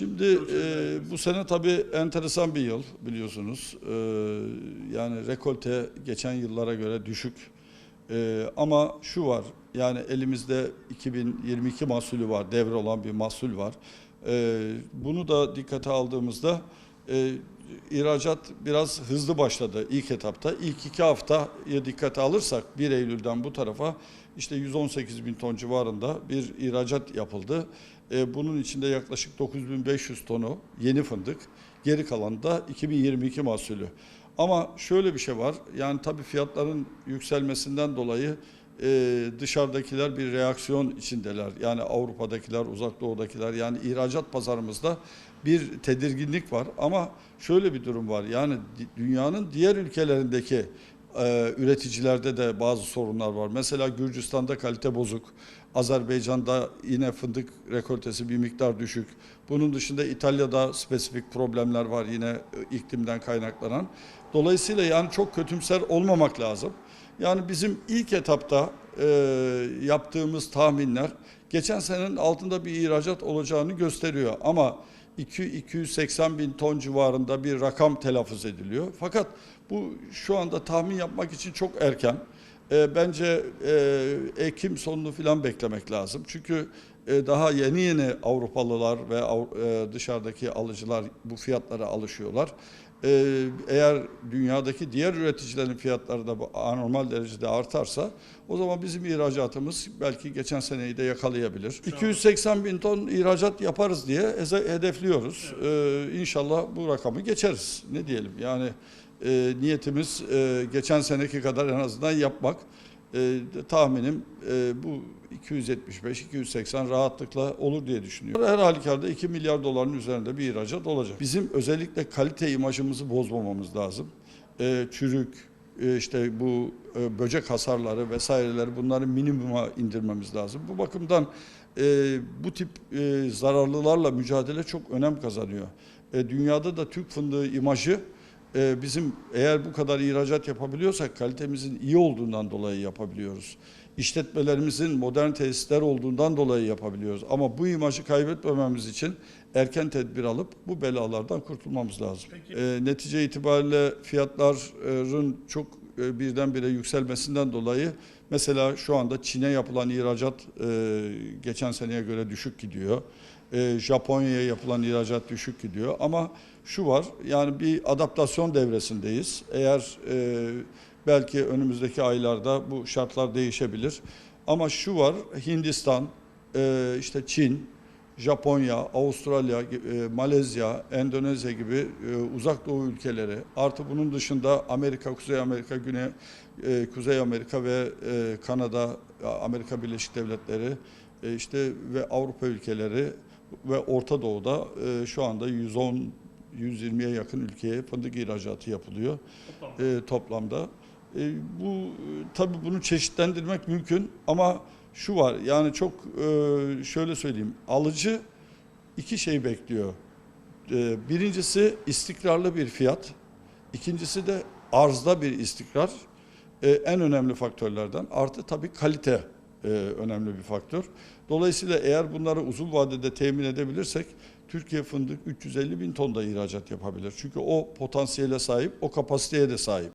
şimdi e, bu sene tabii enteresan bir yıl biliyorsunuz. E, yani rekolte geçen yıllara göre düşük. E, ama şu var yani elimizde 2022 mahsulü var, devre olan bir mahsul var. E, bunu da dikkate aldığımızda e, ihracat biraz hızlı başladı ilk etapta. İlk iki haftayı dikkate alırsak 1 Eylül'den bu tarafa işte 118 bin ton civarında bir ihracat yapıldı. E, bunun içinde yaklaşık 9500 tonu yeni fındık. Geri kalan da 2022 mahsulü. Ama şöyle bir şey var. Yani tabii fiyatların yükselmesinden dolayı e, dışarıdakiler bir reaksiyon içindeler. Yani Avrupa'dakiler, Uzak Doğu'dakiler yani ihracat pazarımızda bir tedirginlik var. Ama şöyle bir durum var. Yani dünyanın diğer ülkelerindeki e, üreticilerde de bazı sorunlar var. Mesela Gürcistan'da kalite bozuk. Azerbaycan'da yine fındık rekoltesi bir miktar düşük. Bunun dışında İtalya'da spesifik problemler var yine e, iklimden kaynaklanan. Dolayısıyla yani çok kötümser olmamak lazım. Yani bizim ilk etapta e, yaptığımız tahminler geçen senenin altında bir ihracat olacağını gösteriyor. Ama 2 280 bin ton civarında bir rakam telaffuz ediliyor. Fakat bu şu anda tahmin yapmak için çok erken. E, bence e, Ekim sonunu falan beklemek lazım. Çünkü e, daha yeni yeni Avrupalılar ve e, dışarıdaki alıcılar bu fiyatlara alışıyorlar. E, eğer dünyadaki diğer üreticilerin fiyatları da anormal derecede artarsa o zaman bizim ihracatımız belki geçen seneyi de yakalayabilir. 280 bin ton ihracat yaparız diye hedefliyoruz. E, inşallah bu rakamı geçeriz. Ne diyelim yani e, niyetimiz e, geçen seneki kadar en azından yapmak. E, tahminim e, bu 275-280 rahatlıkla olur diye düşünüyorum. Her halükarda 2 milyar doların üzerinde bir ihracat olacak. Bizim özellikle kalite imajımızı bozmamamız lazım. E, çürük, işte bu e, böcek hasarları vesaireleri bunları minimuma indirmemiz lazım. Bu bakımdan e, bu tip e, zararlılarla mücadele çok önem kazanıyor. E, dünyada da Türk fındığı imajı e, bizim eğer bu kadar ihracat yapabiliyorsak kalitemizin iyi olduğundan dolayı yapabiliyoruz. İşletmelerimizin modern tesisler olduğundan dolayı yapabiliyoruz. Ama bu imajı kaybetmememiz için erken tedbir alıp bu belalardan kurtulmamız lazım. E, netice itibariyle fiyatların çok e, birdenbire yükselmesinden dolayı mesela şu anda Çin'e yapılan ihracat e, geçen seneye göre düşük gidiyor. E, Japonya'ya yapılan ihracat düşük gidiyor ama şu var yani bir adaptasyon devresindeyiz. Eğer e, belki önümüzdeki aylarda bu şartlar değişebilir. Ama şu var Hindistan, e, işte Çin, Japonya, Avustralya, e, Malezya, Endonezya gibi e, uzak doğu ülkeleri artı bunun dışında Amerika, Kuzey Amerika, Güney e, Kuzey Amerika ve e, Kanada, Amerika Birleşik Devletleri e, işte ve Avrupa ülkeleri ve Orta Doğu'da e, şu anda 110 120'ye yakın ülkeye fındık ihracatı yapılıyor e, toplamda. E, bu e, tabii bunu çeşitlendirmek mümkün ama şu var yani çok e, şöyle söyleyeyim alıcı iki şey bekliyor. E, birincisi istikrarlı bir fiyat, ikincisi de arzda bir istikrar. E, en önemli faktörlerden artı tabii kalite e, önemli bir faktör. Dolayısıyla eğer bunları uzun vadede temin edebilirsek Türkiye fındık 350 bin ton da ihracat yapabilir. Çünkü o potansiyele sahip, o kapasiteye de sahip.